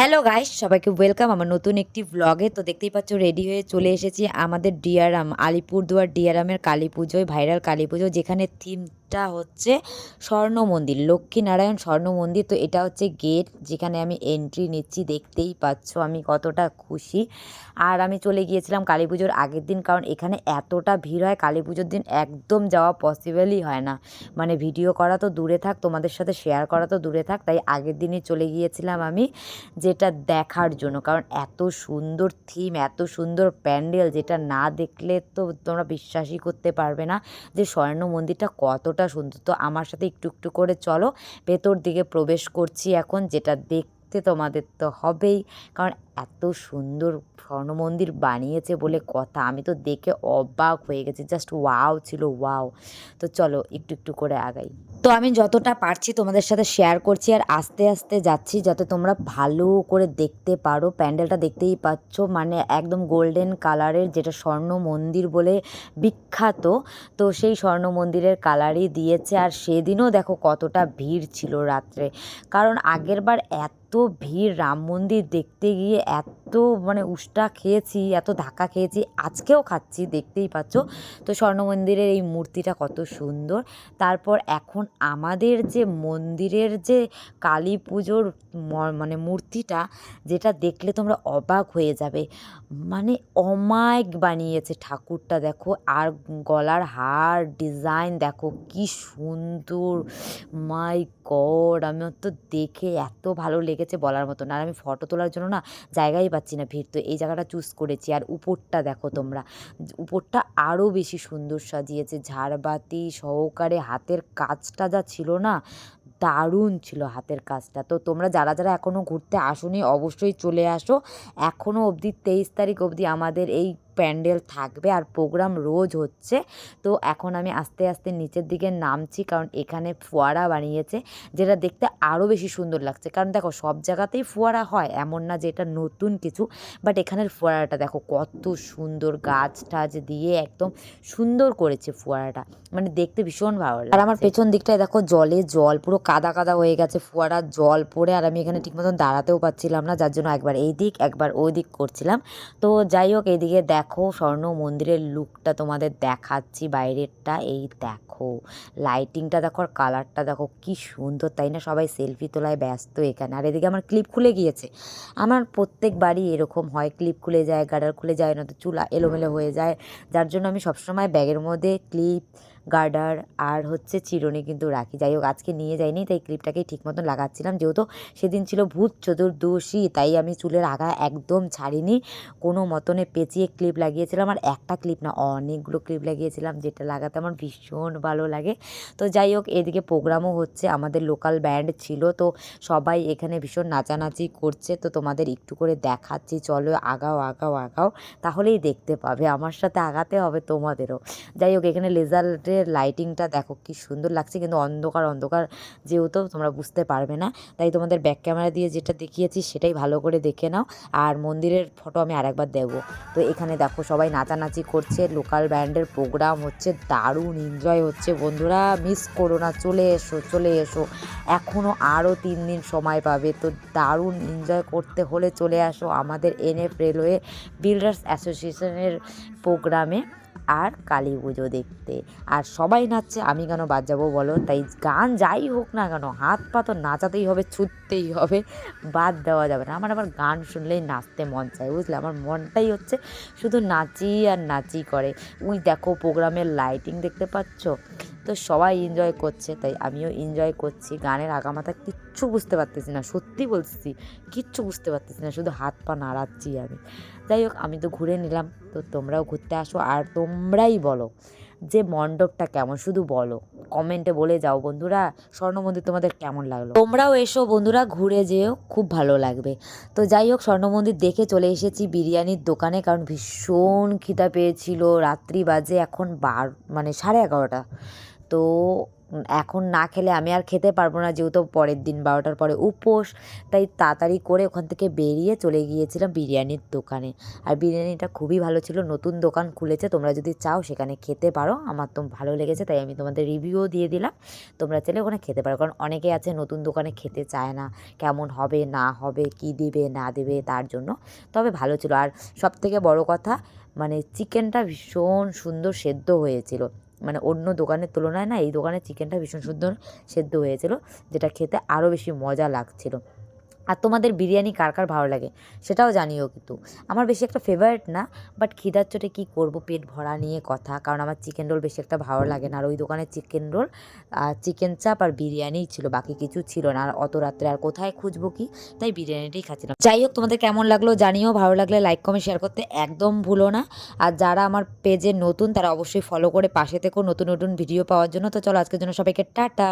Hello guys, সবাইকে welcome আমার নতুন একটি ব্লগে তো দেখতেই পাচ্ছ রেডি হয়ে চলে এসেছি আমাদের ডিয়ারাম, আলিপুরদুয়ার ডিয়ারামের কালী পুজোয় ভাইরাল কালী পুজো, যেখানে থিমটা হচ্ছে স্বর্ণ মন্দির, লক্ষ্মীনারায়ণ স্বর্ণ মন্দির। তো এটা হচ্ছে গেট যেখানে আমি এন্ট্রি নিচ্ছি, দেখতেই পাচ্ছ আমি কতটা খুশি। আর আমি চলে গিয়েছিলাম কালী পুজোর আগের দিন, কারণ এখানে এতটা ভিড় হয়, কালী পুজোর দিন একদম যাওয়া পসিবলই হয় না। মানে ভিডিও করা তো দূরে থাক, তোমাদের সাথে শেয়ার করা তো দূরে থাক, তাই আগের দিনই চলে গিয়েছিলাম আমি যেটা দেখার জন্য। কারণ এত সুন্দর থিম এত সুন্দর প্যান্ডেল যেটা না দেখলে তো তোমরা বিশ্বাসই করতে পারবে না যে স্বর্ণ মন্দিরটা কতটা সুন্দর। তো আমার সাথে একটু একটু করে চলো, ভেতর দিকে প্রবেশ করছি এখন, যেটা দেখতে তোমাদের তো হবেই। কারণ এত সুন্দর স্বর্ণ মন্দির বানিয়েছে বলে কথা। আমি তো দেখে অবাক হয়ে গেছি জাস্ট ওয়াও ছিল ওয়াও তো চলো একটু একটু করে আগাই। তো আমি যতটা পারছি তোমাদের সাথে শেয়ার করছি আর আস্তে আস্তে যাচ্ছি যাতে তোমরা ভালো করে দেখতে পারো। প্যান্ডেলটা দেখতেই পাচ্ছ মানে একদম গোল্ডেন কালারের যেটা স্বর্ণ মন্দির বলে বিখ্যাত, তো সেই স্বর্ণ মন্দিরের কালারই দিয়েছে। আর সেদিনও দেখো কতটা ভিড় ছিল রাত্রে। কারণ আগেরবার এত ভিড় রাম মন্দির দেখতে গিয়ে এক এত মানে উষ্টা খেয়েছি, এত ধাক্কা খেয়েছি, আজকেও খাচ্ছি, দেখতেই পাচ্ছ। তো স্বর্ণ মন্দিরের এই মূর্তিটা কত সুন্দর। তারপর এখন আমাদের যে মন্দিরের যে কালী পুজোর মানে মূর্তিটা, যেটা দেখলে তোমরা অবাক হয়ে যাবে। মানে অমায়িক বানিয়েছে ঠাকুরটা, দেখো। আর গলার হার, ডিজাইন দেখো, কি সুন্দর। মাই গড আমার তো দেখে এত ভালো লেগেছে বলার মতো না আর আমি ফটো তোলার জন্য না জায়গাই পাচ্ছি না ভিড়। তো এই জায়গাটা চুজ করেছি। আর উপরটা দেখো তোমরা, উপরটা আরও বেশি সুন্দর সাজিয়েছে। ঝাড়বাতি সহকারে হাতের কাজটা যা ছিল না, দারুণ ছিল হাতের কাজটা। তো তোমরা যারা যারা এখনও ঘুরতে আসোনি, অবশ্যই চলে আসো। এখনও অবধি তেইশ তারিখ অবধি আমাদের এই প্যান্ডেল থাকবে আর প্রোগ্রাম রোজ হচ্ছে। তো এখন আমি আস্তে আস্তে নিচের দিকে নামছি কারণ এখানে ফোয়ারা বানিয়েছে যেটা দেখতে আরও বেশি সুন্দর লাগছে। কারণ দেখো সব জায়গাতেই ফোয়ারা হয় এমন না যে এটা নতুন কিছু। বাট এখানের ফোয়ারাটা দেখো কত সুন্দর গাছ টাছ দিয়ে একদম সুন্দর করেছে ফোয়ারাটা। মানে দেখতে ভীষণ ভালো লাগে আর আমার পেছন দিকটায় দেখো জলে জল পুরো কাদা কাদা হয়ে গেছে ফোয়ারার জল পড়ে। আর আমি এখানে ঠিক মতন দাঁড়াতেও পাচ্ছিলাম না যার জন্য একবার এই দিক একবার ওই দিক করছিলাম। তো যাই হোক এইদিকে দেখো। স্বর্ণ মন্দিরের লুকটা তোমাদের দেখাচ্ছি, বাইরেরটা। এই দেখো লাইটিংটা দেখো আর কালারটা দেখো, কি সুন্দর, তাই না? সবাই সেলফি তোলায় ব্যস্ত এখানে। আর এদিকে আমার ক্লিপ খুলে গিয়েছে। আমার প্রত্যেক বাড়ি এরকম হয় ক্লিপ খুলে যায় গার্ডার খুলে যায় না তো চুলা এলোমেলো হয়ে যায়। যার জন্য আমি সবসময় ব্যাগের মধ্যে ক্লিপ গার্ডার আর হচ্ছে চিরুনি কিন্তু রাখি। যাই হোক, আজকে নিয়ে যাইনি, তাই ক্লিপটাকেই ঠিক মতন লাগাচ্ছিলাম। যেহেতু সেদিন ছিল ভূত চতুর্দশী, তাই আমি চুলের আগা একদম ছাড়িনি। কোনো মতনে পেঁচিয়ে ক্লিপ লাগিয়েছিলাম। আর একটা ক্লিপ না, অনেকগুলো ক্লিপ লাগিয়েছিলাম, যেটা লাগাতে আমার ভীষণ ভালো লাগে। তো যাই হোক, এদিকে প্রোগ্রামও হচ্ছে, আমাদের লোকাল ব্যান্ড ছিল, তো সবাই এখানে ভীষণ নাচানাচি করছে। তো তোমাদের একটু করে দেখাচ্ছি, চলো আগাও আগাও আগাও, তাহলেই দেখতে পাবে। আমার সাথে আগাতে হবে তোমাদেরও। যাই হোক, এখানে লেজারের লাইটিংটা দেখো কি সুন্দর লাগছে, কিন্তু অন্ধকার অন্ধকার যেহেতু তোমরা বুঝতে পারবে না, তাই তোমাদের ব্যাক ক্যামেরা দিয়ে যেটা দেখিয়েছি সেটাই ভালো করে দেখে নাও, আর মন্দিরের ফটো আমি আরেকবার দেবো। তো এখানে দেখো সবাই নাচানাচি করছে লোকাল ব্যান্ডের প্রোগ্রাম হচ্ছে, দারুণ এনজয় হচ্ছে বন্ধুরা মিস করো না, চলে এসো চলে এসো এখনও আরও তিন দিন সময় পাবে, তো দারুণ এনজয় করতে হলে চলে আসো আমাদের এনএফ রেলওয়ে বিল্ডার্স অ্যাসোসিয়েশনের প্রোগ্রামে আর কালী পুজো দেখতে। আর সবাই নাচছে, আমি কেন বাদ যাব বলো? তাই গান যাই হোক না কেন, হাত পা তো নাচাতেই হবে, ছুটতেই হবে, বাদ দেওয়া যাবে না। আমার আবার গান শুনলেই নাচতে মন চায়, বুঝলে? আমার মনটাই হচ্ছে শুধু নাচি আর নাচি করে। উই দেখো প্রোগ্রামের লাইটিং দেখতে পাচ্ছ? তো সবাই এনজয় করছে, তাই আমিও এনজয় করছি। গানের আগামাথা কিচ্ছু বুঝতে পারতেছি না, সত্যি বলছি, কিচ্ছু বুঝতে পারতেছি না, শুধু হাত পা নাড়াচ্ছি আমি। যাই হোক, আমি তো ঘুরে নিলাম, তো তোমরাও ঘুরতে আসো আর তোমরাই বলো যে মণ্ডপটা কেমন, শুধু বলো। কমেন্টে বলে যাও বন্ধুরা স্বর্ণ মন্দির তোমাদের কেমন লাগল? তোমরাও এসো বন্ধুরা, ঘুরে যেও, খুব ভালো লাগবে। তো যাই হোক স্বর্ণ মন্দির দেখে চলে এসেছি বিরিয়ানির দোকানে, কারণ ভীষণ খিদা পেয়েছিল, রাত্রি বাজে এখন বার মানে সাড়ে এগারোটা। তো এখন না খেলে আমি আর খেতে পারব না, যেহেতু পরের দিন বারোটার পরে উপোস। তাই তাড়াতাড়ি করে ওখান থেকে বেরিয়ে চলে গিয়েছিলাম বিরিয়ানির দোকানে। আর বিরিয়ানিটা খুবই ভালো ছিল, নতুন দোকান খুলেছে, তোমরা যদি চাও সেখানে খেতে পারো। আমার তো ভালো লেগেছে, তাই আমি তোমাদের রিভিউও দিয়ে দিলাম। তোমরা চাইলে ওখানে খেতে পারো, কারণ অনেকে আছে নতুন দোকানে খেতে চায় না, কেমন হবে, না হবে, কি দিবে, না দেবে, তার জন্য। তবে ভালো ছিল। আর সব থেকে বড় কথা মানে চিকেনটা ভীষণ সুন্দর সেদ্ধ হয়েছিল। মানে অন্য দোকানের তুলনায় না এই দোকানের চিকেনটা ভীষণ সুন্দর সেদ্ধ হয়েছিল, যেটা খেতে আরও বেশি মজা লাগছিল। আর তোমাদের বিরিয়ানি কার কার ভালো লাগে সেটাও জানিও কিন্তু। আমার বেশি একটা ফেভারিট না বাট খিদার চোটে কী করব? পেট ভরা নিয়ে কথা, কারণ আমার চিকেন রোল বেশি একটা ভালো লাগে না। আর ওই দোকানে চিকেন রোল আর চিকেন চাপ আর বিরিয়ানিই ছিল, বাকি কিছু ছিল না। আর অত রাত্রে আর কোথায় খুঁজবো কি? তাই বিরিয়ানিটাই খাচ্ছিলাম। যাই হোক তোমাদের কেমন লাগল জানিও। ভালো লাগলে লাইক কমেন্ট শেয়ার করতে একদম ভুলো না। আর যারা আমার পেজে নতুন, তারা অবশ্যই ফলো করে পাশে থেকেও নতুন নতুন ভিডিও পাওয়ার জন্য। তো চলো, আজকের জন্য সবাইকে টাটা।